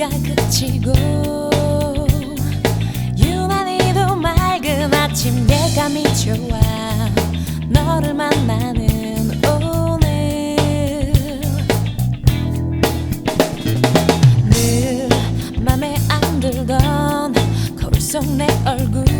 비가 그치고 유난히도 맑은 아침 예감이 좋아 너를 만나는 오늘 늘 맘에 안 들던 거울 속 내 얼굴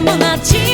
友達